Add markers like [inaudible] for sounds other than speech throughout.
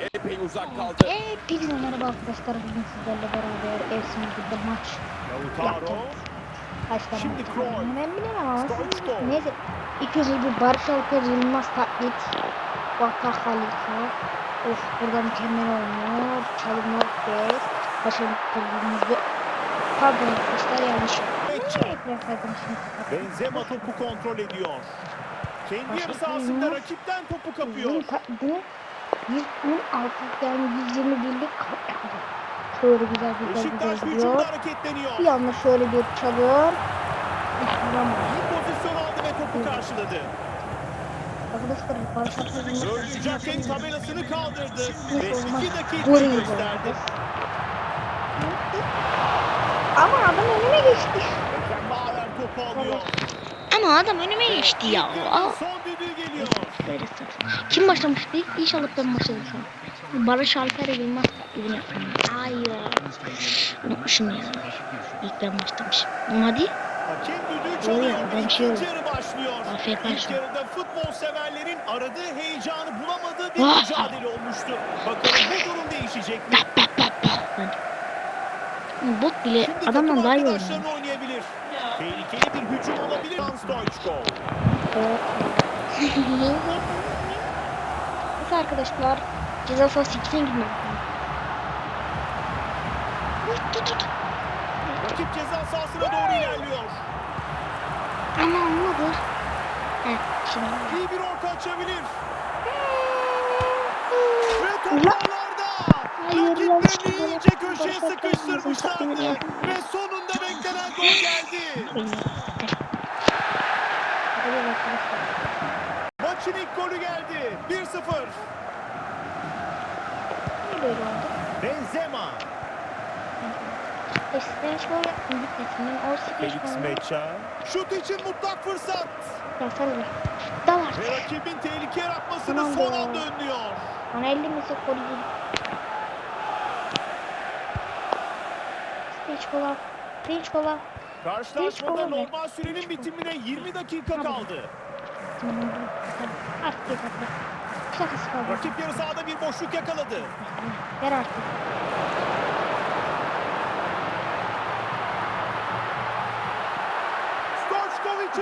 Epey uzak kaldı. Hepinize merhaba arkadaşlar. Bugün sizlerle beraber evsimizde bir maç yapacağız. Kaçtan Şimdi Kroy. Ben bilemem ama siz neyse. İlk önce bir Barış Alper Yılmaz taklit. Vaka Halika. Of burada mükemmel oynuyor. Çalımlar ve Barış Alper Yılmaz ve Pardon arkadaşlar yanlış. Benzema topu kontrol ediyor. Kendi yarı sahasında rakipten topu kapıyor. Bu 116'dan 121'lik kaldı. Şöyle güzel güzel güzel gidiyor. Bir yanlış şöyle bir çalıyor. İyi pozisyon aldı ve topu karşıladı. Arkadaşlar Barcelona'nın Zorlayacak'ın tabelasını kaldırdı. 2 dakika gösterdi. Ama adam önüne geçti. Mükemmel topu alıyor. Ama adam önüme geçti ya. Geliyor. Kim başlamıştı? İnşallah ben başladım şu an. Barış Alper Yılmaz taklidini yaptım. Hayır. Unutmuşum ya. İlk ben başlamışım. Hadi. Oluyor, çalıyor. ben şey başlıyor. AFK şu an. futbol severlerin aradığı heyecanı bulamadığı bir Ah! mücadele olmuştu. Bakalım bu durum değişecek mi? Bot bile adamdan daha iyi oynuyor. Stoichkov. Neyse arkadaşlar ceza sahası 2'den girmek. Rakip ceza sahasına doğru ilerliyor. Ama. Heh şimdi. İyi bir orta açabilir. Ve top Ulan. ağlarda. Hayır, yanlış Rakiplerini iyice köşeye sıkıştırmışlardı. Ve sonunda beklenen gol geldi. Hadi arkadaşlar. Maçın ilk golü geldi. 1-0. Niye böyle oldu? Benzema. Sıkış Felix. Mecha. Şut için mutlak fırsat. Ya sen de. Dal artık. Ve rakibin tehlike yaratmasını Tamam son anda önlüyor. Bana 50 metre golü yedi. Hiç kola. Hiç kola. Karşılaşmada normal sürenin bitimine 20 dakika kaldı. Artık yeter. Şakası kaldı. Rakip yarı sahada bir boşluk yakaladı. Ver artık.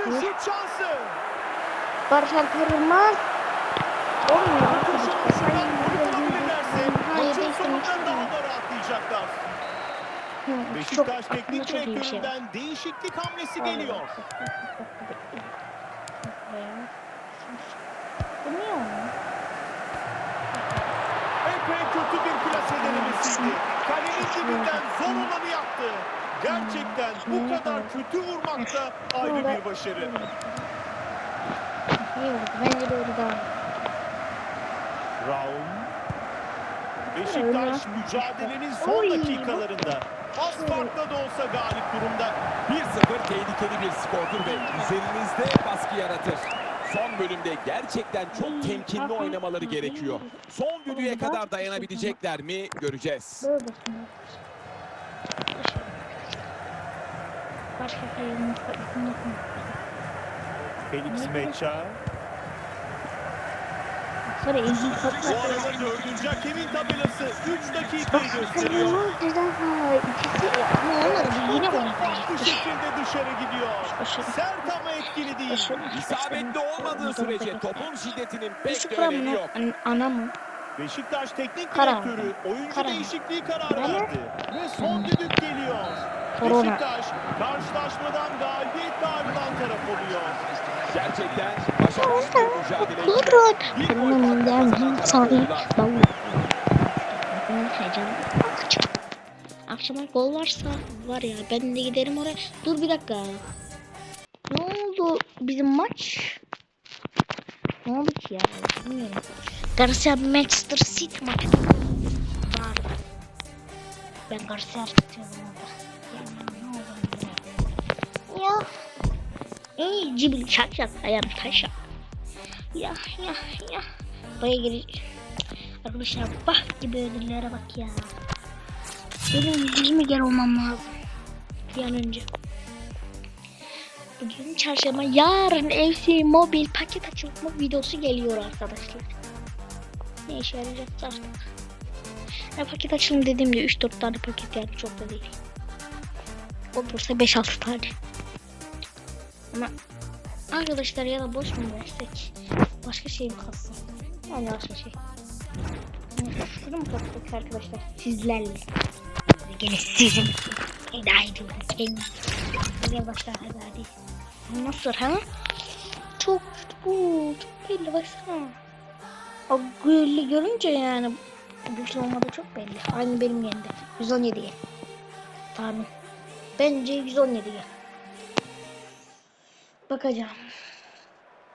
Şut şansı. Barış Alper Yılmaz. Olmuyor. Beşiktaş teknik şey. direktöründen değişiklik hamlesi geliyor. Bu niye? Epey kötü bir plase denemesiydi. Kalenin dibinden zor olanı yaptı. Gerçekten bu kadar kötü vurmak da ayrı bir başarı. İyi. Bence böyle daha iyi. Raum. Beşiktaş mücadelenin son dakikalarında az farkla da olsa galip durumda. 1-0 tehlikeli bir skordur ve üzerinizde baskı yaratır. Son bölümde gerçekten çok temkinli oynamaları gerekiyor. Son düdüğe kadar dayanabilecekler mi göreceğiz. Başka kayımız Felix Mecha. Sonra ilginç Bu arada dördüncü hakemin tabelası 3 dakikayı gösteriyor. Ceza sahası ikisi ama olmadı. Bu yine Farklı gelecek. şekilde dışarı gidiyor. Sert ama etkili değil. İsabetli olmadığı sürece topun şiddetinin pek de önemi yok. an, ana mı? Beşiktaş teknik direktörü oyuncu değişikliği kararı Karar. verdi. Ve son düdük geliyor. Beşiktaş karşılaşmadan galibiyetle ayrılan taraf oluyor. Gerçekten başarılı bir mücadele. Bir gol bir. Akşam. Akşama gol varsa var ya ben de giderim oraya. Dur bir dakika. Ne oldu bizim maç? Ne oldu ki ya? Bilmiyorum. Garcia Manchester City maçı vardı. Ben Garcia tutuyorum Ya. Ey cibil şakşak ayağım taşak. Ya ya ya. Buraya gelecek. Arkadaşlar bak gibi ödüllere bak ya. Benim 20 kere olmam lazım. Bir an önce. Bugün çarşamba yarın FC mobil paket açılma videosu geliyor arkadaşlar. Ne işe yarayacak artık. Ya paket açalım dediğimde 3-4 tane paket yani çok da değil. Olursa 5-6 tane. Ama arkadaşlar ya da boş mu versek? Başka şey mi kalsın? Yani başka şey. Şunu mu kattık arkadaşlar? Sizlerle. Gene sizin Eda ediyorum. Kendim. Hadi başlar hadi hadi. Nasıl ha? Çok bu çok belli baksana. O gülü görünce yani güçlü olmadı çok belli. Aynı benim yerinde. 117 ye. Tahmin. Bence 117 ye. Bakacağım.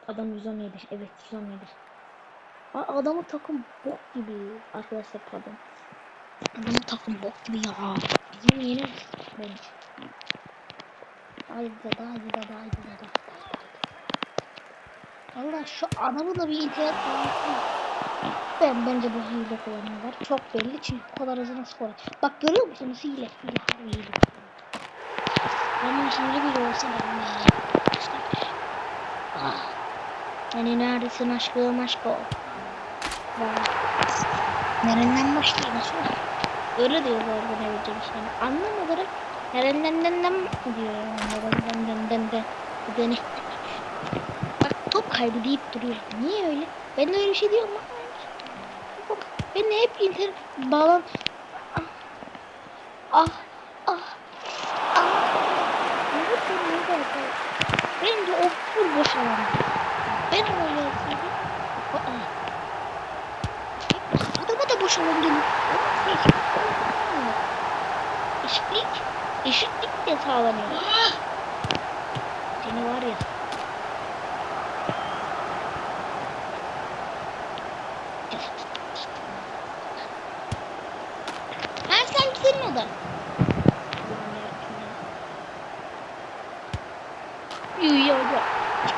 Adam 117. Evet 117. Aa, adamın takım bok gibi. Arkadaşlar pardon. Adamın takım bok gibi ya. Bizim yeni bence. Haydi dada haydi dada haydi dada. Allah şu adamı da bir internet. Ben bence bu hile kullanıyorlar. Çok belli çünkü bu kadar hızlı nasıl kolay. Bak görüyor musunuz hile? Hile hile. Ama hile bile olsa ben. Ah. Hani neredesin aşkım aşkım? Nereden aşkım? Öyle diyorlar bana öyle yani. Anlam olarak nereden den den diyor. Nereden den den den den. Bak top kaybı deyip duruyor. Niye öyle? Ben de öyle bir şey diyorum bak. Ben de hep internet bağlan. Ah. Ah. Ah. ah. Ne ne? Bence o full boş alan. Ben öyle. Aa. Adama da boş dönüyor. Eşitlik. Eşitlik de sağlanıyor. Seni var ya. Ha sen senin odan. Uyuyor ya.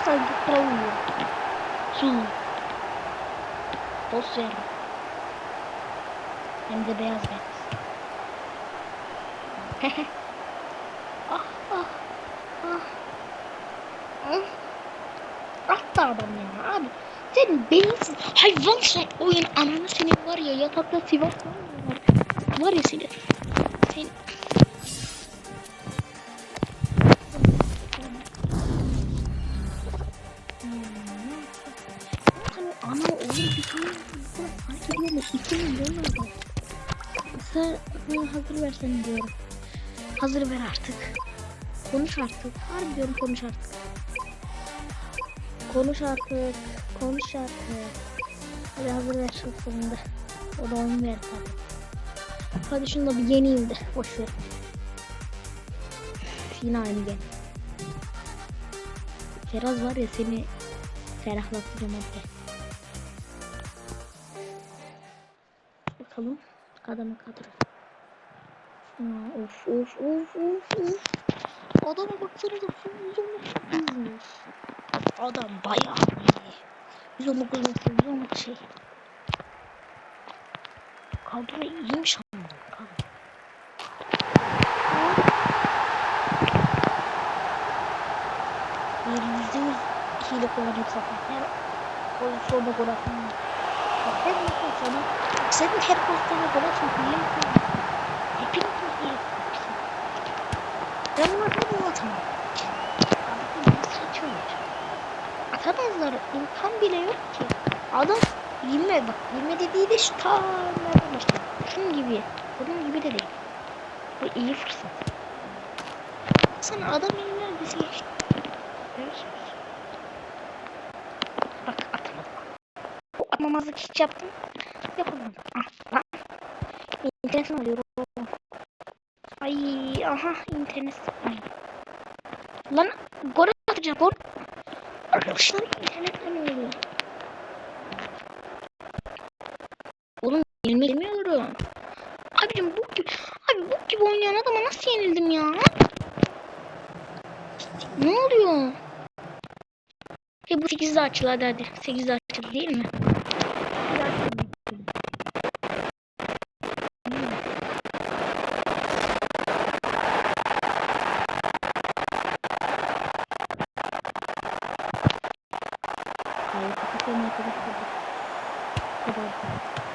Sanki uyuyor. Su. Toz ver. Hem de beyaz beyaz. [laughs] ah ah ah. Ah. Attı adam ya abi. Sen beyinsiz hayvan sen oyun ananı senin var ya yatakta sivas var ya. Var ya senin. Sen oldu. Sen hazır versen diyorum. Hazır ver artık. Konuş artık. Harbi diyorum konuş artık. Konuş artık. Konuş artık. Hadi hazır ver şu sonunda. O da oyun ver tabii. Hadi şunu da bir yeneyim de. Boş ver. Yine aynı gel. Feraz var ya seni ferahlatacağım hadi. Bakalım adamı kadro. Of of of of of. Adama baksana da 119 Adam bayağı iyi. 119 metre 119 şey. Kadro iyiymiş ama. Kadro. Yüzde yüz hile kullanıyor zaten. Her pozisyonda gol her pozisyonda senin gol atmıyor. Hile mi kullanıyor? Hepiniz hile kullanıyorsun. Ben bunu atamam atamam. Abi bu nasıl atıyorlar? Atamazlar. İmkan bile yok ki. Adam yeme bak. Yeme dediği de şu ta nereden başlıyor. Şunun gibi. Bunun gibi de değil. Bu iyi fırsat. Sana adam yine neredeyse geçti. Görüyorsunuz. Bak atamadım. Bu atmamazlık hiç yaptım. Yapamadım. Ah lan. İnternetten alıyorum. Ay aha internet. Ay. Lan gol atacağım gol. Arkadaşlar internetten oluyor. Oğlum bilmiyorum. Abicim bu gibi, abi bu gibi oynayan adama nasıl yenildim ya? Ne oluyor? E bu 8'de açıl hadi hadi. 8'de açıl değil mi? Hayır, kapatalım arkadaşlar. kadar.